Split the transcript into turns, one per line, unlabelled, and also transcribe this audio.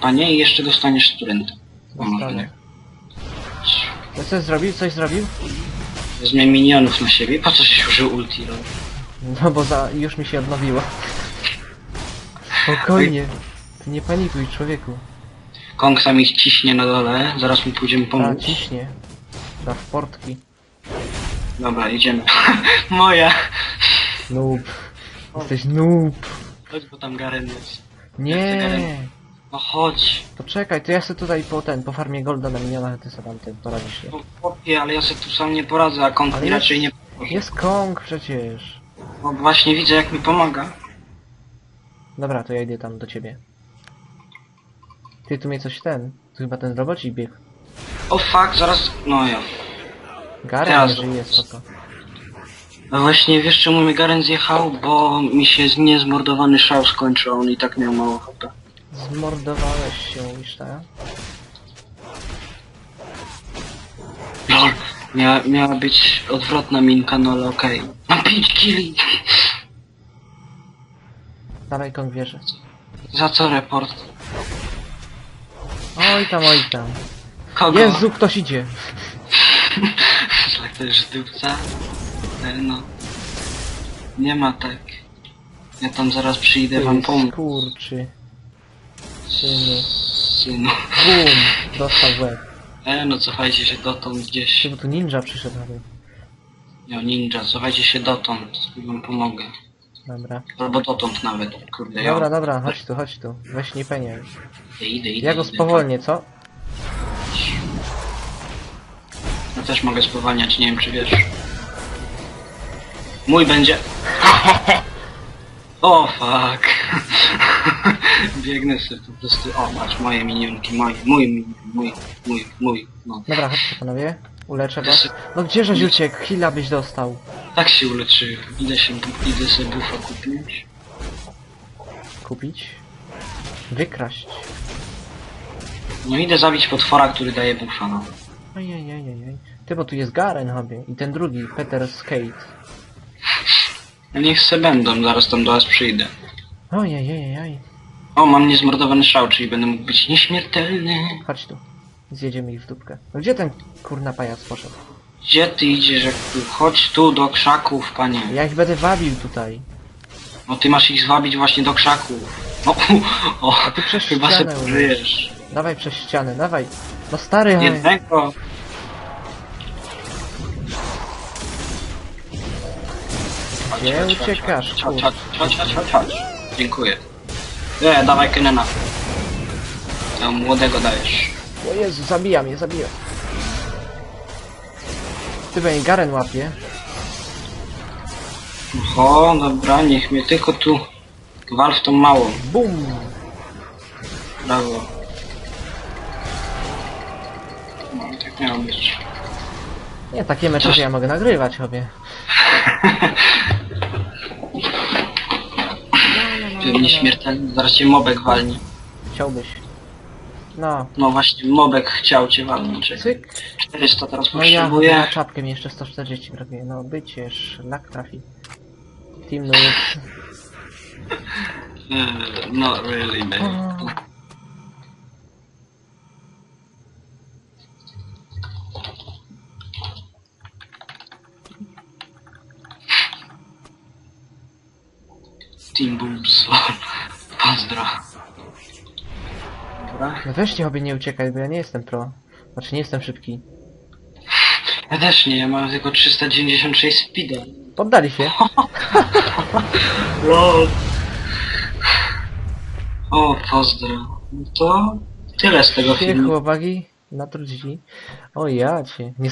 panie, i jeszcze dostaniesz studenta.
Dostanę. No coś zrobił? Coś zrobił?
Wezmę minionów na siebie. Po co się użył ulti? no?
No bo za... już mi się odnowiło. Spokojnie. Ty nie panikuj, człowieku.
Kong tam ich ciśnie na dole, zaraz mu pójdziemy
Ta
pomóc.
ciśnie. Da w portki.
Dobra, idziemy. Moja!
Noob. Jesteś noob.
Chodź, bo tam Garen jest.
Nie.
No chodź.
Poczekaj, to ja sobie tutaj po ten, po farmie golda na minionach, ty sobie tam ten poradzisz się.
No chłopie, ale ja sobie tu sam nie poradzę, a Kong
Ale
mi
jest-
raczej nie pomoże.
Jest Kong przecież.
No właśnie widzę jak mi pomaga.
Dobra, to ja idę tam do ciebie. Ty tu mnie coś ten. Tu chyba ten robocik biegł.
O fuck, zaraz... No ja.
Garen
Teraz.
nie żyje, spoko.
No właśnie, wiesz czemu mi Garen zjechał? Bo mi się z- niezmordowany szał skończył, a on i tak miał mało HP.
Zmordowałeś się, tak?
Lol, mia, miała być odwrotna minka, no ale okej. Mam 5 killi!
Dawaj Kong wierzę.
Za co report?
Oj tam, oj tam.
Kogo?
Jezu, ktoś idzie.
Tak to jest dupca? No. Nie ma tak. Ja tam zaraz przyjdę wam
Ty
pomóc.
skurczy. Synu.
Synu.
Bum! Dostał w łeb.
E, no cofajcie się dotąd gdzieś.
Ty, bo tu ninja przyszedł nawet.
Jo, ninja, cofajcie się dotąd. Wam pomogę.
Dobra.
Albo dotąd nawet, kurde, ja.
Dobra, dobra, chodź tu, chodź tu. Weź nie penię.
Idę, idę, idę.
Ja go
idę.
spowolnię, co?
Ja też mogę spowalniać, nie wiem czy wiesz. Mój będzie. O fuck. Biegnę sobie po prostu. O, patrz, moje minionki, moje, mój minion, mój, mój, mój. No.
Dobra, chodźcie panowie. Uleczę was. No gdzie żeś uciekł? Chwila byś dostał.
Tak się uleczy. Idę się, idę sobie bufa kupić.
Kupić? Wykraść.
No idę zabić potwora, który daje bufa, no.
Ojejejejej. Ty, bo tu jest Garen hobie. I ten drugi, Peter Skate.
Niech se będą, zaraz tam do was przyjdę.
Ojejejej.
O, mam niezmordowany szał, czyli będę mógł być nieśmiertelny.
Chodź tu. Zjedziemy ich w dupkę. No gdzie ten kurna pajac poszedł?
Gdzie ty idziesz, jak tu? Chodź tu do krzaków, panie.
Ja ich będę wabił tutaj.
No ty masz ich zwabić właśnie do krzaków. O, o,
A ty przez
chyba
ścianę
sobie żyjesz.
Dawaj przez ścianę, dawaj. No stary, ale...
Jednego.
Gdzie uciekasz,
Chodź,
kur...
chodź, chodź, chodź, chodź, chodź. Dziękuję. Nie, dawaj Kenena. Tam młodego dajesz.
O Jezu, zabija mnie, zabija. Ty będzie Garen łapie.
Oho, dobra, niech mnie tylko tu wal w tą małą.
Bum!
Brawo. No, tak miało być.
Nie, takie mecze ja mogę nagrywać, chobie.
Pewnie śmiertelny, zaraz cię mobek walni.
Chciałbyś. No,
No właśnie, mobek chciał cię walnąć. Czekaj.
cyk.
400 teraz
No ja
potrzebuję.
na czapkę mi jeszcze 140 brakuje. No bycie, szlak trafi. Team noob.
Uh, not really, man. Team Boobs. Pozdro. Dobra.
No weźcie chobie nie uciekaj, bo ja nie jestem pro. Znaczy nie jestem szybki.
Ja też nie, ja mam tylko 396 speeda.
Poddali się.
LOL. O, pozdro. No to tyle z tego filmu.
chłopaki natrudzili. O ja cię. Nie